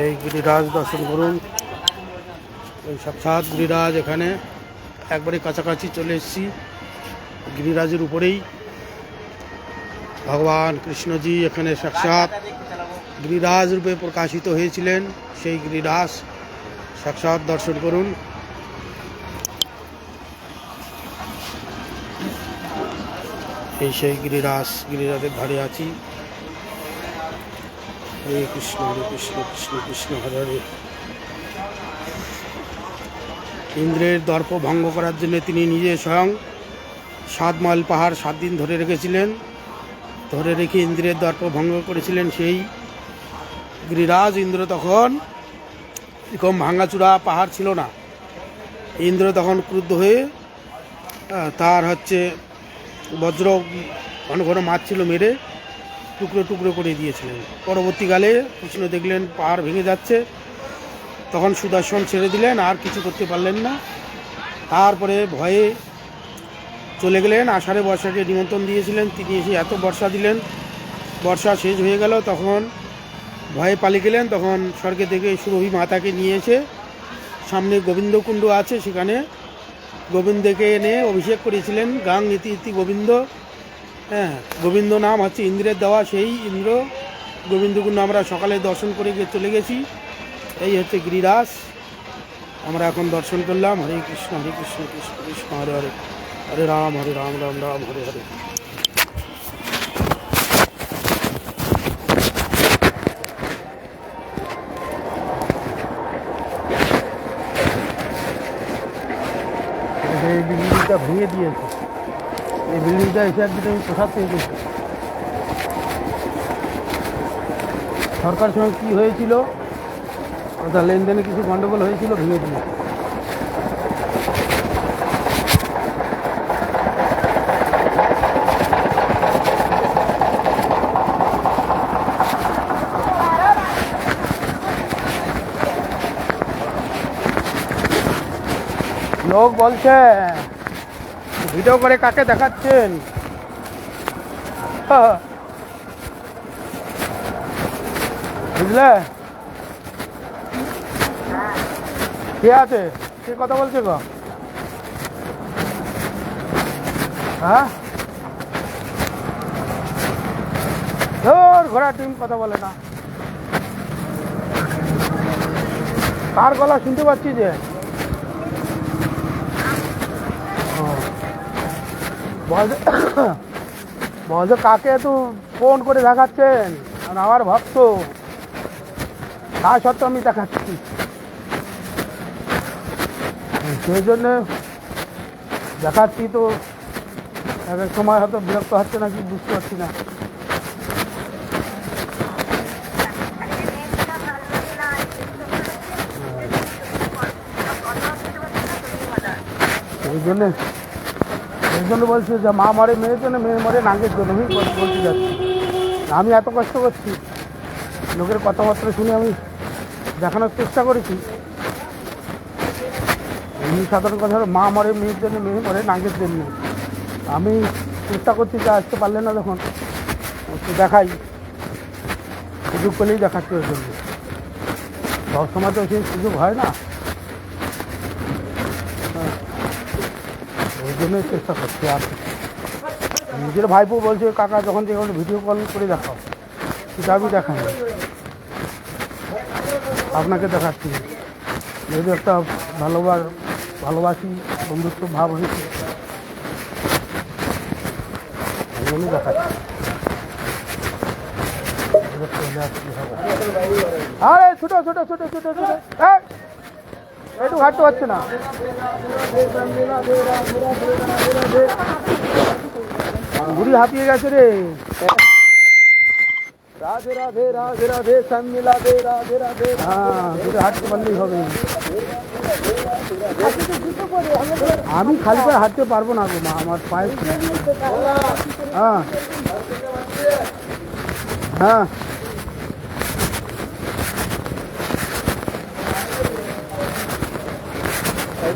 এই গিরিরাজ দর্শন করুন। এই সাক্ষাৎ গিরিরাজ এখানে একবারে কাছাকাছি চলে এসেছি। গিরিরাজের উপরেই। ভগবান কৃষ্ণজি এখানে সাক্ষাৎ গিরিরাজ রূপে প্রকাশিত হয়েছিলেন। সেই গিরিরাজ সাক্ষাৎ দর্শন করুন। এই সেই গিরিরাজ, গিরিরাজের ধারে আছি। হরে কৃষ্ণ হরে কৃষ্ণ কৃষ্ণ কৃষ্ণ, হরে হরে। ইন্দ্রের দর্প ভঙ্গ করার জন্য তিনি নিজে স্বয়ং সাত মাইল পাহাড় সাত দিন ধরে রেখেছিলেন। ধরে রেখে ইন্দ্রের দর্প ভঙ্গ করেছিলেন সেই গিরিরাজ ইন্দ্র তখন এরকম ভাঙাচূড়া পাহাড় ছিল না। ইন্দ্র তখন ক্রুদ্ধ হয়ে তার হচ্ছে বজ্র, ঘন ঘন মারছিল মেরে টুকরো টুকরো করে দিয়েছিলেন। পরবর্তীকালে কৃষ্ণ দেখলেন পাহাড় ভেঙে যাচ্ছে। তখন সুদর্শন ছেড়ে দিলেন, আর কিছু করতে পারলেন না। তারপরে ভয়ে চলে গেলেন, আষাঢ়ে বর্ষাকে নিমন্ত্রণ দিয়েছিলেন। তিনি এসে এত বর্ষা দিলেন, বর্ষা শেষ হয়ে গেল, তখন ভয়ে পালিয়ে গেলেন। তখন স্বর্গে থেকে সুরভি মাতাকে নিয়ে এসে সামনে গোবিন্দকুণ্ড আছে সেখানে। গোবিন্দকে এনে অভিষেক করেছিলেন। গাং ইতি ইতি গোবিন্দ। হ্যাঁ গোবিন্দ নাম হচ্ছে ইন্দ্রের দেওয়া, সেই ইন্দ্র গোবিন্দকুণ্ড আমরা সকালে দর্শন করে গিয়ে চলে গেছি। এই হচ্ছে গিরিরাজ। আমরা এখন দর্শন করলাম। হরে কৃষ্ণ হরে কৃষ্ণ কৃষ্ণ কৃষ্ণ, হরে হরে। হরে রাম হরে রাম রাম রাম, হরে হরে। ভেঙে দিয়েছে। এই বিল্ডিংটা এসে একদিন আমি প্রসাদ পেয়ে সরকার সঙ্গে কী হয়েছিল? ওটা লেনদেনে কিছু গণ্ডগোল হয়েছিল, ভেঙে দিয়েছে লোক বলছে ভিডিও করে কাকে দেখাচ্ছেন? হ্যাঁ। বুঝলে? কে আছে? কে কথা বলছে গো? হ্যাঁ? ধর ঘোড়া টিম কথা বলে না। কার গলা শুনতে পাচ্ছি যে? বলছে বলছে কাকে এত ফোন করে দেখাচ্ছেন? আমার ভক্ত। তা সত্ত্বেও আমি দেখাচ্ছি। সেই জন্য দেখাচ্ছি তো। এক এক সময় হয়তো বিরক্ত হচ্ছে নাকি, বুঝতে পারছি না। এই জন্যে এই জন্য বলছি যে মা মরে, মেয়ের জন্য মেয়ে মরে নাগের জন্য। আমি বলতে যাচ্ছি। আমি এত কষ্ট করছি। লোকের কথাবার্তা শুনে আমি দেখানোর চেষ্টা করেছি। এমনি সাধারণ কথা হলো, মা মরে, মেয়ের জন্য মেয়ে মরে নাগের জন্য। আমি চেষ্টা করছি যে আসতে পারলে না যখন দেখাই। সুযোগ পেলেই দেখাচ্ছি ওর জন্য। সব সময় তো সেই সুযোগ হয় না। ওই জন্যই চেষ্টা করছি আর নিজের ভাইপো বলছে, কাকা, যখন কোনো ভিডিও কল করে দেখাও। সেটা আমি দেখাই না। আপনাকে দেখাচ্ছি। যেহেতু একটা ভালোবার, ভালোবাসি, বন্ধুত্ব ভাব হয়েছে। ওই দেখাচ্ছি। আরে, ছোটো ছোটো ছোটো ছোটো ছোটো। একটু হাঁটতে পারছে না। বুড়ি হাঁপিয়ে গেছে রে। রাধে রাধে রাধে রাধে সন্মিলা দে রাধে রাধে। হ্যাঁ দুটো হাঁটতে পারলেই হবে। আমি খালি করে হাঁটতে পারব না গো মা আমার পায়ে। হ্যাঁ। হ্যাঁ।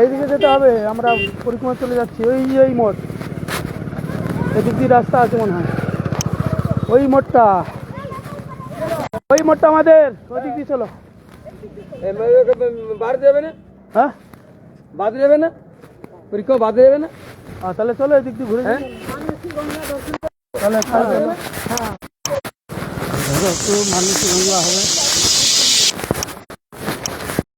এইদিকে যেতে হবে আমরা পরিক্রমা চলে যাচ্ছি। ওই ওই মোড়। এদিক দিয়ে রাস্তা আছে মনে হয়। ওই মোড়টা। ওই মোড়টা আমাদের। ওদিক দিয়ে চলো। বাদ যাবে না? হ্যাঁ? বাদ যাবে না? পরীক্ষা বাদ যাবে না? তাহলে চলো এদিক দিয়ে ঘুরে যাই। তাহলে। ধরো একটু মানুষ গঙ্গা হবে।